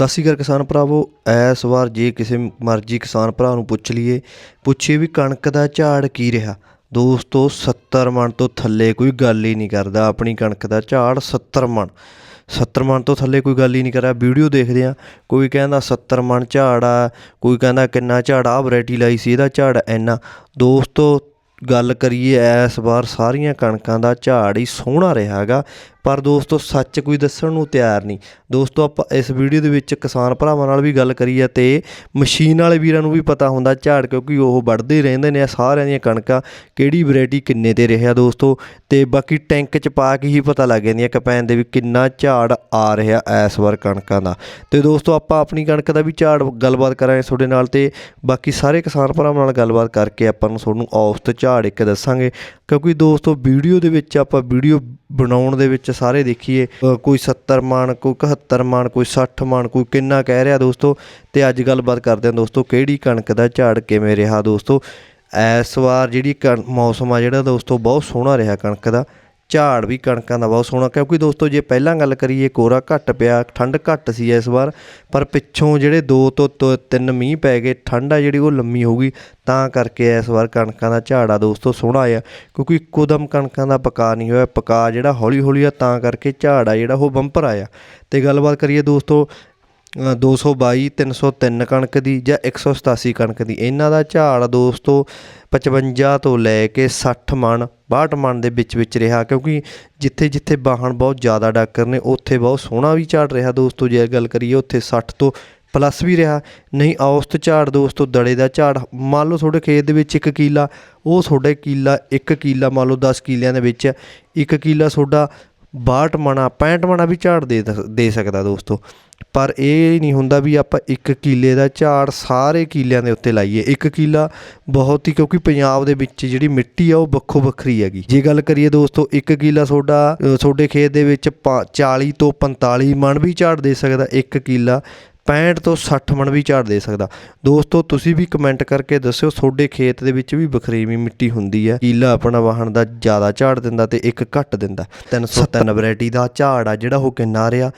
ਸਤਿ ਸ਼੍ਰੀ ਅਕਾਲ ਕਿਸਾਨ ਭਰਾਵੋ, ਇਸ ਵਾਰ ਜੇ ਕਿਸੇ ਮਰਜ਼ੀ ਕਿਸਾਨ ਭਰਾ ਨੂੰ ਪੁੱਛ ਲਈਏ, ਪੁੱਛੀਏ ਵੀ ਕਣਕ ਦਾ ਝਾੜ ਕੀ ਰਿਹਾ। ਦੋਸਤੋ 70 ਮਣ ਤੋਂ ਥੱਲੇ ਕੋਈ ਗੱਲ ਹੀ ਨਹੀਂ ਕਰਦਾ, ਆਪਣੀ ਕਣਕ ਦਾ ਝਾੜ 70 ਮਣ। 70 ਮਣ ਤੋਂ ਥੱਲੇ ਕੋਈ ਗੱਲ ਹੀ ਨਹੀਂ ਕਰਿਆ ਵੀਡੀਓ ਦੇਖਦੇ ਆ ਕੋਈ ਕਹਿੰਦਾ 70 ਮਣ ਝਾੜ ਆ, ਕੋਈ ਕਹਿੰਦਾ ਕਿੰਨਾ ਝਾੜ ਆ ਵੈਰਾਈਟੀ ਲਾਈ ਸੀ, ਇਹਦਾ ਝਾੜ ਇੰਨਾ। ਦੋਸਤੋ, ਗੱਲ ਕਰੀਏ, ਇਸ ਵਾਰ ਸਾਰੀਆਂ ਕਣਕਾਂ ਦਾ ਝਾੜ ਹੀ ਸੋਹਣਾ ਰਿਹਾ ਹੈਗਾ। ਪਰ ਦੋਸਤੋ, ਸੱਚ ਕੋਈ ਦੱਸਣ ਨੂੰ ਤਿਆਰ ਨਹੀਂ। ਦੋਸਤੋ, ਆਪਾਂ ਇਸ ਵੀਡੀਓ ਦੇ ਵਿੱਚ ਕਿਸਾਨ ਭਰਾਵਾਂ ਨਾਲ ਵੀ ਗੱਲ ਕਰੀ ਹੈ ਤੇ ਮਸ਼ੀਨ ਵਾਲੇ ਵੀਰਾਂ ਨੂੰ ਵੀ ਪਤਾ ਹੁੰਦਾ ਝਾੜ, ਕਿਉਂਕਿ ਉਹ ਵੱਢਦੇ ਰਹਿੰਦੇ ਨੇ ਸਾਰਿਆਂ ਦੀਆਂ ਕਣਕਾਂ। ਕਿਹੜੀ ਵੈਰਾਈਟੀ ਕਿੰਨੇ ਤੇ ਰਿਹਾ ਦੋਸਤੋ? ਤੇ ਬਾਕੀ ਟੈਂਕ 'ਚ ਪਾ ਕੇ ਹੀ ਪਤਾ ਲੱਗ ਜਾਂਦੀਆਂ ਕਪੈਨ ਦੇ ਵੀ ਕਿੰਨਾ ਝਾੜ ਆ ਰਿਹਾ ਇਸ ਵਾਰ ਕਣਕਾਂ ਦਾ। ਤੇ ਦੋਸਤੋ, ਆਪਾਂ ਆਪਣੀ ਕਣਕ ਦਾ ਵੀ ਝਾੜ ਗੱਲਬਾਤ ਕਰਾਂਗੇ ਤੁਹਾਡੇ ਨਾਲ ਤੇ ਬਾਕੀ ਸਾਰੇ ਕਿਸਾਨ ਭਰਾਵਾਂ ਨਾਲ ਗੱਲਬਾਤ ਕਰਕੇ ਆਪਾਂ ਨੂੰ ਤੁਹਾਨੂੰ ਔਸਤ ਝਾੜ ਇੱਕ ਦੱਸਾਂਗੇ। ਕਿਉਂਕਿ ਦੋਸਤੋ, ਵੀਡੀਓ ਦੇ ਵਿੱਚ ਆਪਾਂ ਵੀਡੀਓ ਬਣਾਉਣ ਦੇ ਵਿੱਚ ਸਾਰੇ ਦੇਖੀਏ ਕੋਈ 70 ਮਾਨ ਕੋਈ 71 ਮਾਨ ਕੋਈ 60 ਮਾਨ ਕੋਈ ਕਿੰਨਾ ਕਹਿ ਰਿਹਾ ਦੋਸਤੋ। ਤੇ ਅੱਜ ਗੱਲਬਾਤ ਕਰਦੇ ਹਾਂ ਦੋਸਤੋ, ਕਿਹੜੀ ਕਣਕ ਦਾ ਝਾੜ ਕਿਵੇਂ ਰਿਹਾ ਦੋਸਤੋ। ਇਸ ਵਾਰ ਜਿਹੜੀ ਕਣ- ਮੌਸਮ ਆ ਜਿਹੜਾ ਦੋਸਤੋ, ਬਹੁਤ ਸੋਹਣਾ ਰਿਹਾ ਕਣਕ ਦਾ। ਝਾੜ ਵੀ ਕਣਕਾਂ ਦਾ ਬਹੁਤ ਸੋਹਣਾ, ਕਿਉਂਕਿ ਦੋਸਤੋ ਜੇ ਪਹਿਲਾਂ ਗੱਲ ਕਰੀਏ, ਕੋਰਾ ਘੱਟ ਪਿਆ, ਠੰਡ ਘੱਟ ਸੀ ਇਸ ਵਾਰ, ਪਰ ਪਿੱਛੋਂ ਜਿਹੜੇ 2 ਤੋਂ ਤ- ਤਿੰਨ ਮੀਂਹ ਪੈ ਗਏ, ਠੰਡ ਆ ਜਿਹੜੀ ਉਹ ਲੰਮੀ ਹੋ ਗਈ, ਤਾਂ ਕਰਕੇ ਇਸ ਵਾਰ ਕਣਕਾਂ ਦਾ ਝਾੜ ਆ ਦੋਸਤੋ ਸੋਹਣਾ ਆਇਆ, ਕਿਉਂਕਿ ਇੱਕੋ ਦਮ ਕਣਕਾਂ ਦਾ ਪਕਾ ਨਹੀਂ ਹੋਇਆ, ਪਕਾ ਜਿਹੜਾ ਹੌਲੀ ਹੌਲੀ ਆ, ਤਾਂ ਕਰਕੇ ਝਾੜ ਆ ਜਿਹੜਾ ਉਹ ਬੰਪਰ ਆਇਆ। ਤੇ ਗੱਲਬਾਤ ਕਰੀਏ ਦੋਸਤੋ 222 303 ਕਣਕ ਦੀ ਜਾਂ 187 ਕਣਕ ਦੀ। ਇਹਨਾਂ ਦਾ ਝਾੜ ਦੋਸਤੋ 55 ਤੋਂ ਲੈ ਕੇ 60 ਮਣ 62 ਮਣ ਦੇ ਵਿੱਚ ਵਿੱਚ ਰਿਹਾ ਕਿਉਂਕਿ ਜਿੱਥੇ ਜਿੱਥੇ ਬਾਹਣ ਬਹੁਤ ਜ਼ਿਆਦਾ ਡਾਕਰ ਨੇ, ਉੱਥੇ ਬਹੁਤ ਸੋਹਣਾ ਵੀ ਝਾੜ ਰਿਹਾ ਦੋਸਤੋ। ਜੇ ਗੱਲ ਕਰੀਏ ਉੱਥੇ 60 ਤੋਂ ਪਲੱਸ ਵੀ ਰਿਹਾ। ਨਹੀਂ, ਔਸਤ ਝਾੜ ਦੋਸਤੋ, ਦੜੇ ਦਾ ਝਾੜ। ਮੰਨ ਲਓ ਤੁਹਾਡੇ ਖੇਤ ਦੇ ਵਿੱਚ 1 ਕਿੱਲਾ, ਉਹ ਤੁਹਾਡੇ ਕਿੱਲਾ 1 ਕਿੱਲਾ ਮੰਨ ਲਓ 10 ਕਿੱਲਿਆਂ ਦੇ ਵਿੱਚ 1 ਕਿੱਲਾ ਤੁਹਾਡਾ 62 ਮਣਾ 65 ਮਣਾ ਵੀ ਝਾੜ ਦੇ ਦ- ਦੇ ਸਕਦਾ ਦੋਸਤੋ। ਪਰ ਇਹ ਨਹੀਂ ਹੁੰਦਾ ਵੀ ਆਪਾਂ ਇੱਕ ਕਿੱਲੇ ਦਾ ਝਾੜ ਸਾਰੇ ਕਿੱਲਿਆਂ ਦੇ ਉੱਤੇ ਲਾਈਏ। ਇੱਕ ਕਿੱਲਾ ਬਹੁਤ ਹੀ, ਕਿਉਂਕਿ ਪੰਜਾਬ ਦੇ ਵਿੱਚ ਜਿਹੜੀ ਮਿੱਟੀ ਆ ਉਹ ਵੱਖੋ ਵੱਖਰੀ ਹੈਗੀ। ਜੇ ਗੱਲ ਕਰੀਏ ਦੋਸਤੋ, ਇੱਕ ਕਿੱਲਾ ਤੁਹਾਡਾ ਤੁਹਾਡੇ ਖੇਤ ਦੇ ਵਿੱਚ ਪਾ- 40 ਤੋਂ 45 ਮਣ ਵੀ ਝਾੜ ਦੇ ਸਕਦਾ ਇੱਕ ਕਿੱਲਾ। 65 ਤੋਂ 60 ਮਣ ਵੀ ਝਾੜ ਦੇ ਸਕਦਾ। ਦੋਸਤੋ ਤੁਸੀਂ ਵੀ ਕਮੈਂਟ ਕਰਕੇ ਦੱਸਿਓ ਤੁਹਾਡੇ ਖੇਤ ਦੇ ਵਿੱਚ ਵੀ ਬਖਰੇਵੀਂ ਮਿੱਟੀ ਹੁੰਦੀ ਹੈ। ਕੀਲਾ ਆਪਣਾ ਵਾਹਣ ਦਾ ਜ਼ਿਆਦਾ ਝਾੜ ਦਿੰਦਾ ਤੇ ਇੱਕ ਘੱਟ ਦਿੰਦਾ। 303 ਵੈਰਾਈਟੀ ਦਾ ਝਾੜ ਆ ਜਿਹੜਾ ਉਹ ਕਿੰਨਾ ਰਿਹਾ?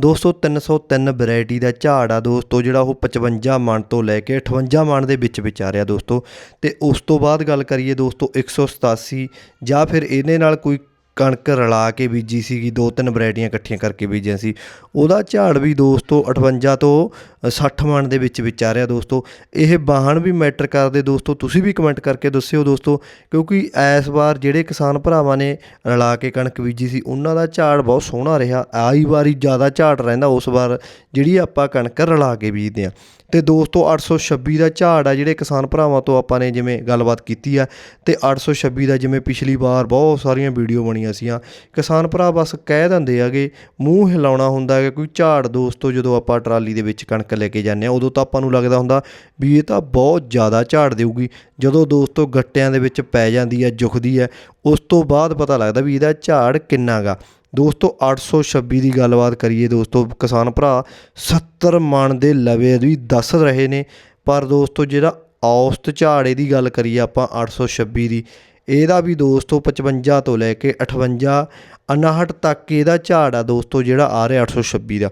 ਦੋਸਤੋ 303 ਵੈਰਾਈਟੀ ਦਾ ਝਾੜ ਆ ਦੋਸਤੋ ਜਿਹੜਾ ਉਹ 55 ਮਣ ਤੋਂ ਲੈ ਕੇ 58 ਮਣ ਦੇ ਵਿੱਚ ਵਿੱਚ ਆ ਰਿਹਾ ਦੋਸਤੋ। ਤੇ ਉਸ ਤੋਂ ਬਾਅਦ ਗੱਲ ਕਰੀਏ ਦੋਸਤੋ 187 ਜਾਂ ਫਿਰ ਇਹਦੇ ਨਾਲ ਕੋਈ ਕਣਕ ਰਲਾ ਕੇ ਬੀਜੀ ਸੀਗੀ, ਦੋ ਤਿੰਨ ਵੈਰਾਈਟੀਆਂ ਇਕੱਠੀਆਂ ਕਰਕੇ ਬੀਜੀਆਂ ਸੀ। ਉਹਦਾ ਝਾੜ ਵੀ ਦੋਸਤੋ 58 ਤੋਂ 60 ਮਣ ਦੇ ਵਿੱਚ ਵਿੱਚ ਆ ਰਿਹਾ ਦੋਸਤੋ। ਇਹ ਵਾਹਣ ਵੀ ਮੈਟਰ ਕਰਦੇ ਦੋਸਤੋ, ਤੁਸੀਂ ਵੀ ਕਮੈਂਟ ਕਰਕੇ ਦੱਸਿਓ ਦੋਸਤੋ, ਕਿਉਂਕਿ ਇਸ ਵਾਰ ਜਿਹੜੇ ਕਿਸਾਨ ਭਰਾਵਾਂ ਨੇ ਰਲਾ ਕੇ ਕਣਕ ਬੀਜੀ ਸੀ, ਉਹਨਾਂ ਦਾ ਝਾੜ ਬਹੁਤ ਸੋਹਣਾ ਰਿਹਾ। ਆਈ ਵਾਰੀ ਜ਼ਿਆਦਾ ਝਾੜ ਰਹਿੰਦਾ ਉਸ ਵਾਰ, ਜਿਹੜੀ ਆਪਾਂ ਕਣਕ ਰਲਾ ਕੇ ਬੀਜਦੇ ਆ ਤੇ ਦੋਸਤੋ 826 ਦਾ ਝਾੜ ਆ ਜਿਹੜੇ ਕਿਸਾਨ ਭਰਾਵਾਂ ਤੋਂ ਆਪਾਂ ਨੇ ਜਿਵੇਂ ਗੱਲਬਾਤ ਕੀਤੀ ਆ, ਤੇ 826 ਦਾ ਜਿਵੇਂ ਪਿਛਲੀ ਵਾਰ ਬਹੁਤ ਸਾਰੀਆਂ ਵੀਡੀਓ ਬਣੀਆਂ ਸੀਆਂ। ਕਿਸਾਨ ਭਰਾ ਬਸ ਕਹਿ ਦਿੰਦੇ ਆਗੇ ਮੂੰਹ ਹਿਲਾਉਣਾ ਹੁੰਦਾ ਹੈ ਕੋਈ ਝਾੜ ਦੋਸਤੋ ਜਦੋਂ ਆਪਾਂ ਟਰਾਲੀ ਦੇ ਵਿੱਚ ਕਣਕ ਲੈ ਕੇ ਜਾਂਦੇ ਆ ਉਦੋਂ ਤਾਂ ਆਪਾਂ ਨੂੰ ਲੱਗਦਾ ਹੁੰਦਾ ਵੀ ਇਹ ਤਾਂ ਬਹੁਤ ਜ਼ਿਆਦਾ ਝਾੜ ਦੇਊਗੀ। ਜਦੋਂ ਦੋਸਤੋ ਗੱਟਿਆਂ ਦੇ ਵਿੱਚ ਪੈ ਜਾਂਦੀ ਹੈ, ਜੁਖਦੀ ਹੈ, ਉਸ ਤੋਂ ਬਾਅਦ ਪਤਾ ਲੱਗਦਾ ਵੀ ਇਹਦਾ ਝਾੜ ਕਿੰਨਾ ਗਾ। ਦੋਸਤੋ 826 ਦੀ ਗੱਲਬਾਤ ਕਰੀਏ ਦੋਸਤੋ, ਕਿਸਾਨ ਭਰਾ 70 ਮਣ ਦੇ ਲਵੇ ਵੀ ਦੱਸ ਰਹੇ ਨੇ। ਪਰ ਦੋਸਤੋ, ਜਿਹੜਾ ਔਸਤ ਝਾੜੇ ਦੀ ਗੱਲ ਕਰੀਏ ਆਪਾਂ 826 ਦੀ ਇਹਦਾ ਵੀ ਦੋਸਤੋ 55 ਤੋਂ ਲੈ ਕੇ 58 59 ਤੱਕ ਇਹਦਾ ਝਾੜ ਆ ਦੋਸਤੋ ਜਿਹੜਾ ਆ ਰਿਹਾ 826 ਦਾ।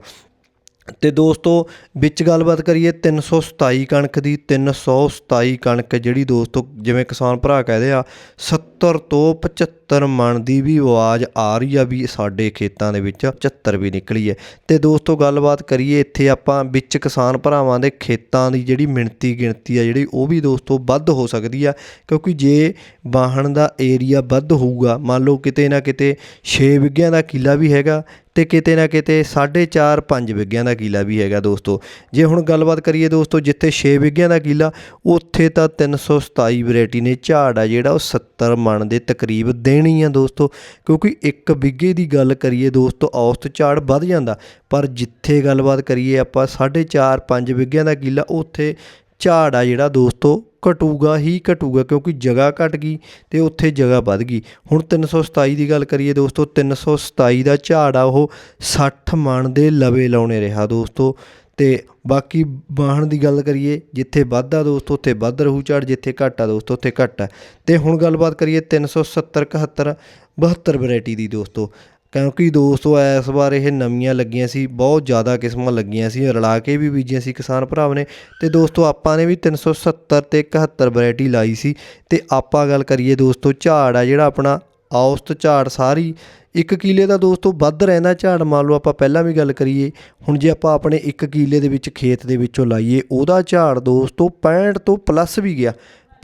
ਤੇ ਦੋਸਤੋ, ਵਿੱਚ ਗੱਲਬਾਤ ਕਰੀਏ 327 ਕਣਕ ਦੀ 327 ਕਣਕ ਜਿਹੜੀ ਦੋਸਤੋ, ਜਿਵੇਂ ਕਿਸਾਨ ਭਰਾ ਕਹਦੇ ਆ 70 ਤੋਂ 75 ਮਣ ਦੀ ਵੀ ਆਵਾਜ਼ ਆ ਰਹੀ ਆ ਵੀ ਸਾਡੇ ਖੇਤਾਂ ਦੇ ਵਿੱਚ 75 ਵੀ ਨਿਕਲੀ ਹੈ। ਤੇ ਦੋਸਤੋ, ਗੱਲਬਾਤ ਕਰੀਏ ਇੱਥੇ ਆਪਾਂ ਵਿੱਚ ਕਿਸਾਨ ਭਰਾਵਾਂ ਦੇ ਖੇਤਾਂ ਦੀ ਜਿਹੜੀ ਮਿਣਤੀ ਗਿਣਤੀ ਆ, ਜਿਹੜੀ ਉਹ ਵੀ ਦੋਸਤੋ ਵੱਧ ਹੋ ਸਕਦੀ ਆ, ਕਿਉਂਕਿ ਜੇ ਵਾਹਣ ਦਾ ਏਰੀਆ ਵੱਧ ਹੋਊਗਾ, ਮੰਨ ਲਓ ਕਿਤੇ ਨਾ ਕਿਤੇ 6 ਵਿਗਿਆਂ ਦਾ ਕਿੱਲਾ ਵੀ ਹੈਗਾ ਤੇ ਕਿਤੇ ਨਾ ਕਿਤੇ 4.5 5 ਵਿਗਿਆਂ ਦਾ ਕਿੱਲਾ ਵੀ ਹੈਗਾ ਦੋਸਤੋ। ਜੇ ਹੁਣ ਗੱਲਬਾਤ ਕਰੀਏ ਦੋਸਤੋ, ਜਿੱਥੇ 6 ਵਿਗਿਆਂ ਦਾ ਕਿੱਲਾ, ਉੱਥੇ ਤਾਂ 327 ਵੈਰਾਈਟੀ ਨੇ ਝਾੜ ਆ ਜਿਹੜਾ ਉਹ 70 ਮਣ ਦੇ ਤਕਰੀਬ ਦੇਣੀ ਆ ਦੋਸਤੋ। ਕਿਉਂਕਿ ਇੱਕ ਵਿਗੇ ਦੀ ਗੱਲ ਕਰੀਏ ਦੋਸਤੋ, ਔਸਤ ਝਾੜ ਵੱਧ ਜਾਂਦਾ। ਪਰ ਜਿੱਥੇ ਗੱਲਬਾਤ ਕਰੀਏ ਆਪਾਂ 4.5 5 ਵਿਗਿਆਂ ਦਾ ਕਿੱਲਾ, ਉੱਥੇ ਝਾੜ ਆ ਜਿਹੜਾ ਦੋਸਤੋ, ਘਟੂਗਾ ਹੀ ਘਟੂਗਾ ਕਿਉਂਕਿ ਜਗ੍ਹਾ ਘਟ ਗਈ ਤੇ ਉੱਥੇ ਜਗ੍ਹਾ ਵੱਧ ਗਈ। ਹੁਣ 327 ਦੀ ਗੱਲ ਕਰੀਏ ਦੋਸਤੋ 327 ਦਾ ਝਾੜ ਆ ਉਹ 60 ਮਣ ਦੇ ਲਵੇ ਲਾਉਣੇ ਰਿਹਾ ਦੋਸਤੋ। ਤੇ ਬਾਕੀ ਵਾਹਣ ਦੀ ਗੱਲ ਕਰੀਏ, ਜਿੱਥੇ ਵੱਧ ਆ ਦੋਸਤੋ, ਉੱਥੇ ਵੱਧ ਰਹੂ ਝਾੜ, ਜਿੱਥੇ ਘੱਟ ਆ ਦੋਸਤੋ, ਉੱਥੇ ਘੱਟ ਆ। ਤੇ ਹੁਣ ਗੱਲਬਾਤ ਕਰੀਏ 370 71 72 ਵੈਰਾਈਟੀ ਦੀ ਦੋਸਤੋ। ਕਿਉਂਕਿ ਦੋਸਤੋ, ਇਸ ਵਾਰ ਇਹ ਨਵੀਆਂ ਲੱਗੀਆਂ ਸੀ, ਬਹੁਤ ਜ਼ਿਆਦਾ ਕਿਸਮਾਂ ਲੱਗੀਆਂ ਸੀ, ਰਲਾ ਕੇ ਵੀ ਬੀਜੀਆਂ ਸੀ ਕਿਸਾਨ ਭਰਾਵਾਂ ਨੇ। ਤੇ ਦੋਸਤੋ, ਆਪਾਂ ਨੇ ਵੀ 370 ਤੇ 71 ਵੈਰਾਈਟੀ ਲਾਈ ਸੀ। ਤੇ ਆਪਾਂ ਗੱਲ ਕਰੀਏ ਦੋਸਤੋ, ਝਾੜ ਆ ਜਿਹੜਾ ਆਪਣਾ, ਔਸਤ ਝਾੜ ਸਾਰੀ, ਇੱਕ ਕਿਲੇ ਦਾ ਦੋਸਤੋ ਵੱਧ ਰਹਿੰਦਾ ਝਾੜ, ਮੰਨ ਲਓ ਆਪਾਂ ਪਹਿਲਾਂ ਵੀ ਗੱਲ ਕਰੀਏ। ਹੁਣ ਜੇ ਆਪਾਂ ਆਪਣੇ ਇੱਕ ਕਿਲੇ ਦੇ ਵਿੱਚ ਖੇਤ ਦੇ ਵਿੱਚੋਂ ਲਾਈਏ, ਉਹਦਾ ਝਾੜ ਦੋਸਤੋ 65 ਤੋਂ ਪਲੱਸ ਵੀ ਗਿਆ।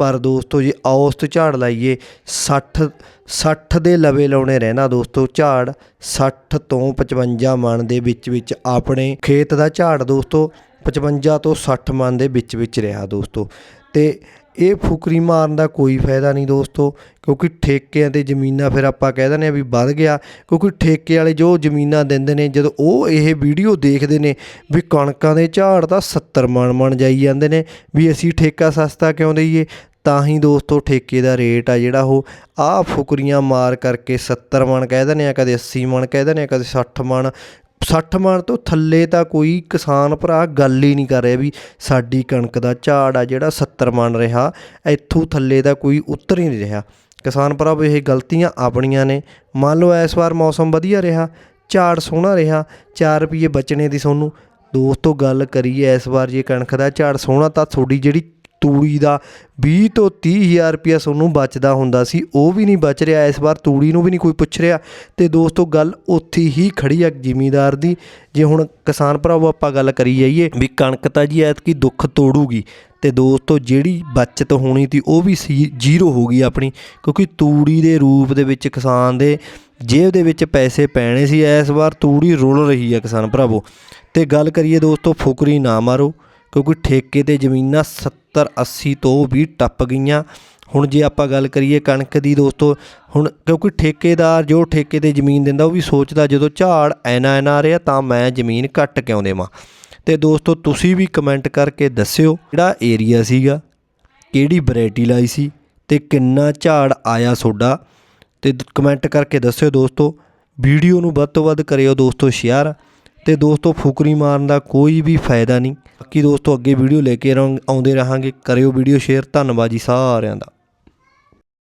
ਪਰ ਦੋਸਤੋ ਜੇ ਔਸਤ ਝਾੜ ਲਾਈਏ। 60 60 ਦੇ ਲਵੇ ਲਾਉਣੇ ਰਹਿਣਾ ਦੋਸਤੋ। ਝਾੜ 60 ਤੋਂ 55 ਮਣ ਦੇ ਵਿੱਚ ਵਿੱਚ ਆਪਣੇ ਖੇਤ ਦਾ ਝਾੜ ਦੋਸਤੋ। 55 ਤੋਂ 60 ਮਣ ਦੇ ਵਿੱਚ ਵਿੱਚ ਰਿਹਾ ਦੋਸਤੋ। ਤੇ ਇਹ ਫੁਕਰੀ ਮਾਰਨ ਦਾ ਕੋਈ ਫਾਇਦਾ ਨਹੀਂ ਦੋਸਤੋ, ਕਿਉਂਕਿ ਠੇਕਿਆਂ ਤੇ ਜ਼ਮੀਨਾਂ ਫਿਰ ਆਪਾਂ ਕਹਿ ਦਿੰਦੇ ਆ ਵੀ ਵੱਧ ਗਿਆ। ਕਿਉਂਕਿ ਠੇਕੇ ਵਾਲੇ ਜੋ ਜ਼ਮੀਨਾਂ ਦਿੰਦੇ ਨੇ, ਜਦੋਂ ਉਹ ਇਹ ਵੀਡੀਓ ਦੇਖਦੇ ਨੇ ਵੀ ਕਣਕਾਂ ਦੇ ਝਾੜ ਤਾਂ 70 ਮਣ ਮਣ ਜਾਈ ਜਾਂਦੇ ਨੇ, ਵੀ ਅਸੀਂ ਠੇਕਾ ਸਸਤਾ ਕਿਉਂ ਦਈਏ? ਤਾਂ ਹੀ ਦੋਸਤੋ ਠੇਕੇ ਦਾ ਰੇਟ ਆ ਜਿਹੜਾ ਉਹ ਆਹ ਫੁਕਰੀਆਂ ਮਾਰ ਕਰਕੇ 70 ਮਣ ਕਹਿ ਦਿੰਦੇ ਆ, ਕਦੇ 80 ਮਣ ਕਹਿ ਦਿੰਦੇ ਆ, ਕਦੇ ਸੱਠ ਮਣ। 60 ਮਣ ਤੋਂ ਥੱਲੇ ਤਾਂ ਕੋਈ ਕਿਸਾਨ ਭਰਾ ਗੱਲ ਹੀ ਨਹੀਂ ਕਰ ਰਿਹਾ ਵੀ ਸਾਡੀ ਕਣਕ ਦਾ ਝਾੜ ਆ ਜਿਹੜਾ 70 ਮਣ ਰਿਹਾ, ਇੱਥੋਂ ਥੱਲੇ ਦਾ ਕੋਈ ਉੱਤਰ ਹੀ ਨਹੀਂ ਰਿਹਾ। ਕਿਸਾਨ ਭਰਾ ਵੀ ਇਹ ਗਲਤੀਆਂ ਆਪਣੀਆਂ ਨੇ। ਮੰਨ ਲਓ ਇਸ ਵਾਰ ਮੌਸਮ ਵਧੀਆ ਰਿਹਾ, ਝਾੜ ਸੋਹਣਾ ਰਿਹਾ 4 ਰੁਪਏ ਬਚਣੇ ਦੀ ਤੁਹਾਨੂੰ ਦੋਸਤੋ ਗੱਲ ਕਰੀਏ ਇਸ ਵਾਰ ਜੇ ਕਣਕ ਦਾ ਝਾੜ ਸੋਹਣਾ ਤਾਂ ਤੁਹਾਡੀ ਜਿਹੜੀ ਤੂੜੀ ਦਾ 20 ਤੋਂ 30 ਹਜ਼ਾਰ ਰੁਪਇਆ ਤੁਹਾਨੂੰ ਬਚਦਾ ਹੁੰਦਾ ਸੀ, ਉਹ ਵੀ ਨਹੀਂ ਬਚ ਰਿਹਾ। ਇਸ ਵਾਰ ਤੂੜੀ ਨੂੰ ਵੀ ਨਹੀਂ ਕੋਈ ਪੁੱਛ ਰਿਹਾ। ਤੇ ਦੋਸਤੋ, ਗੱਲ ਉੱਥੇ ਹੀ ਖੜੀ ਆ ਜ਼ਿਮੀਦਾਰ ਦੀ। ਜੇ ਹੁਣ ਕਿਸਾਨ ਭਰਾਵੋ, ਆਪਾਂ ਗੱਲ ਕਰੀ ਜਾਈਏ ਵੀ ਕਣਕ ਤਾਂ ਜੀ ਐਤਕੀ ਦੁੱਖ ਤੋੜੂਗੀ। ਤੇ ਦੋਸਤੋ, ਜਿਹੜੀ ਬਚਤ ਹੋਣੀ ਸੀ, ਉਹ ਵੀ ਸੀ ਜ਼ੀਰੋ ਹੋ ਗਈ ਆਪਣੀ। ਕਿਉਂਕਿ ਤੂੜੀ ਦੇ ਰੂਪ ਦੇ ਵਿੱਚ ਕਿਸਾਨ ਦੇ ਜੇਬ ਦੇ ਵਿੱਚ ਪੈਸੇ ਪੈਣੇ ਸੀ। ਇਸ ਵਾਰ ਤੂੜੀ ਰੁਲ ਰਹੀ ਹੈ ਕਿਸਾਨ ਭਰਾਵੋ। ਤੇ ਗੱਲ ਕਰੀਏ ਦੋਸਤੋ, ਫੁਕਰੀ ਨਾ ਮਾਰੋ। ਕਿਉਂਕਿ ਠੇਕੇ ਤੇ ਜ਼ਮੀਨਾਂ 70 80 ਤੋਂ ਵੀ ਟੱਪ ਗਈਆਂ। ਹੁਣ ਜੇ ਆਪਾਂ ਗੱਲ ਕਰੀਏ ਕਣਕ ਦੀ ਦੋਸਤੋ, ਹੁਣ ਕਿਉਂਕਿ ਠੇਕੇਦਾਰ ਜੋ ਠੇਕੇ ਤੇ ਜ਼ਮੀਨ ਦਿੰਦਾ, ਉਹ ਵੀ ਸੋਚਦਾ ਜਦੋਂ ਝਾੜ ਐਨਾ ਐਨਾ ਆ ਰਿਹਾ ਤਾਂ ਮੈਂ ਜ਼ਮੀਨ ਘੱਟ ਕਿਉਂ ਦੇਵਾਂ। ਤੇ ਦੋਸਤੋ, ਤੁਸੀਂ ਵੀ ਕਮੈਂਟ ਕਰਕੇ ਦੱਸਿਓ ਕਿਹੜਾ ਏਰੀਆ ਸੀਗਾ, ਕਿਹੜੀ ਵੈਰਾਈਟੀ ਲਾਈ ਸੀ ਤੇ ਕਿੰਨਾ ਝਾੜ ਆਇਆ ਤੁਹਾਡਾ ਤੇ ਕਮੈਂਟ ਕਰਕੇ ਦੱਸਿਓ ਦੋਸਤੋ, ਵੀਡੀਓ ਨੂੰ ਵੱਧ ਤੋਂ ਵੱਧ ਕਰਿਓ ਦੋਸਤੋ ਸ਼ੇਅਰ। ਤੇ ਦੋਸਤੋ, ਫੁਕਰੀ ਮਾਰਨ ਦਾ ਕੋਈ ਵੀ ਫਾਇਦਾ ਨਹੀਂ। ਬਾਕੀ ਦੋਸਤੋ, ਅੱਗੇ ਵੀਡੀਓ ਲੈ ਕੇ ਰਹਾਂ- ਆਉਂਦੇ ਰਹਾਂਗੇ। ਕਰਿਓ ਵੀਡੀਓ ਸ਼ੇਅਰ ਧੰਨਵਾਦ ਜੀ ਸਾਰਿਆਂ ਦਾ।